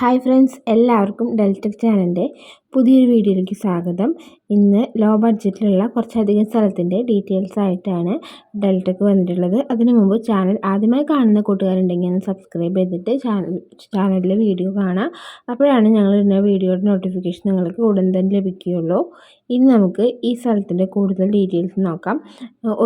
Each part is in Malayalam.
ഹായ് ഫ്രണ്ട്സ് എല്ലാവർക്കും ഡെൽറ്റക് ചാനലിന്റെ പുതിയൊരു വീഡിയോയിലേക്ക് സ്വാഗതം. ഇന്ന് ലോ ബഡ്ജറ്റിലുള്ള കുറച്ചധികം സ്ഥലത്തിന്റെ ഡീറ്റെയിൽസ് ആയിട്ടാണ് ഡെൽറ്റയ്ക്ക് വന്നിട്ടുള്ളത്. അതിനു മുമ്പ് ചാനൽ ആദ്യമായി കാണുന്ന കൂട്ടുകാരുണ്ടെങ്കിൽ ഒന്ന് സബ്സ്ക്രൈബ് ചെയ്തിട്ട് ചാനൽ ചാനലിലെ വീഡിയോ കാണാം. അപ്പോഴാണ് ഞങ്ങൾ ഇന്ന വീഡിയോയുടെ നോട്ടിഫിക്കേഷൻ നിങ്ങൾക്ക് ഉടൻ തന്നെ ലഭിക്കുകയുള്ളൂ. ഇനി നമുക്ക് ഈ സ്ഥലത്തിന്റെ കൂടുതൽ ഡീറ്റെയിൽസ് നോക്കാം.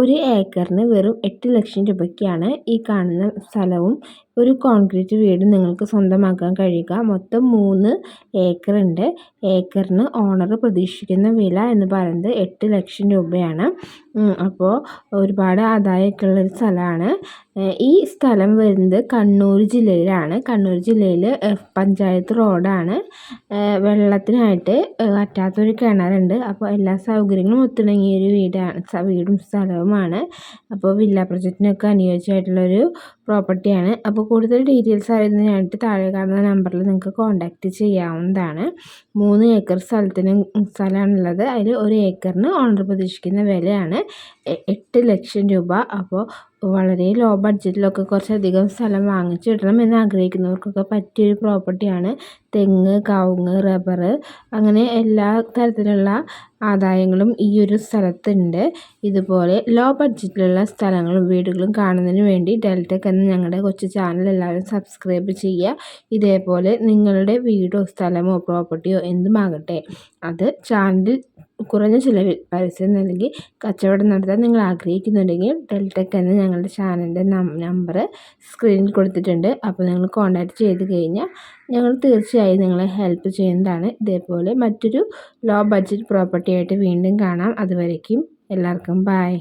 ഒരു ഏക്കറിന് വെറും എട്ട് ലക്ഷം രൂപയ്ക്കാണ് ഈ കാണുന്ന സ്ഥലവും ഒരു കോൺക്രീറ്റ് വീട് നിങ്ങൾക്ക് സ്വന്തമാക്കാൻ കഴിയുക. മൊത്തം മൂന്ന് ഏക്കറുണ്ട്. ഏക്കർ ഏക്കറിന് ഓണർ പ്രതീക്ഷിക്കുന്ന വില എന്ന് പറയുന്നത് എട്ട് ലക്ഷം രൂപയാണ്. അപ്പോൾ ഒരുപാട് ആദായമൊക്കെ ഉള്ളൊരു സ്ഥലമാണ് ഈ സ്ഥലം വരുന്നത് കണ്ണൂർ ജില്ലയിലാണ്. കണ്ണൂർ ജില്ലയിൽ പഞ്ചായത്ത് റോഡാണ്. വെള്ളത്തിനായിട്ട് വറ്റാത്തൊരു കിണറുണ്ട്. അപ്പോൾ എല്ലാ സൗകര്യങ്ങളും ഒത്തിണങ്ങിയൊരു വീടാണ് വീടും സ്ഥലവുമാണ്. അപ്പോൾ വില്ല പ്രൊജക്റ്റിനൊക്കെ അനുയോജ്യമായിട്ടുള്ളൊരു പ്രോപ്പർട്ടിയാണ്. അപ്പോൾ കൂടുതൽ ഡീറ്റെയിൽസ് അറിയുന്നതിനായിട്ട് താഴെ കാണുന്ന നമ്പറിൽ നിങ്ങൾക്ക് കോൺടാക്റ്റ് ചെയ്യാവുന്നതാണ്. മൂന്ന് ഏക്കർ സ്ഥലത്തിന് സ്ഥലമാണുള്ളത്. അതിൽ ഒരു ഏക്കറിന് ഓണർ പ്രതീക്ഷിക്കുന്ന വിലയാണ്. എട്ട് ലക്ഷം രൂപ. അപ്പോൾ വളരെ ലോ ബഡ്ജറ്റിലൊക്കെ കുറച്ചധികം സ്ഥലം വാങ്ങിച്ചിടണം എന്ന് ആഗ്രഹിക്കുന്നവർക്കൊക്കെ പറ്റിയൊരു പ്രോപ്പർട്ടിയാണ് തെങ്ങ് കവുങ്ങ് റബ്ബർ അങ്ങനെ എല്ലാ തരത്തിലുള്ള ആദായങ്ങളും ഈ ഒരു സ്ഥലത്തുണ്ട്. ഇതുപോലെ ലോ ബഡ്ജറ്റിലുള്ള സ്ഥലങ്ങളും വീടുകളും കാണുന്നതിന് വേണ്ടി ഡെൽറ്റക് എന്ന ഞങ്ങളുടെ കൊച്ചു ചാനൽ എല്ലാവരും സബ്സ്ക്രൈബ് ചെയ്യുക. ഇതേപോലെ നിങ്ങളുടെ വീടോ സ്ഥലമോ പ്രോപ്പർട്ടിയോ എന്തുമാകട്ടെ അത് ചാനലിൽ കുറഞ്ഞ ചിലവിൽ പരസ്യം നൽകി കച്ചവടം നടത്താൻ നിങ്ങൾ ആഗ്രഹിക്കുന്നുണ്ടെങ്കിൽ ഡെൽറ്റക് എന്ന ഞങ്ങളുടെ ചാനലിന്റെ നമ്പർ സ്ക്രീനിൽ കൊടുത്തിട്ടുണ്ട്. അപ്പോൾ നിങ്ങൾ കോൺടാക്ട് ചെയ്ത് കഴിഞ്ഞാൽ ഞങ്ങൾ തീർച്ചയായും നിങ്ങളെ ഹെൽപ്പ് ചെയ്യുന്നതാണ്. ഇതേപോലെ മറ്റൊരു ലോ ബഡ്ജറ്റ് പ്രോപ്പർട്ടി ആയിട്ട് വീണ്ടും കാണാം. അതുവരേക്കും എല്ലാവർക്കും ബായ്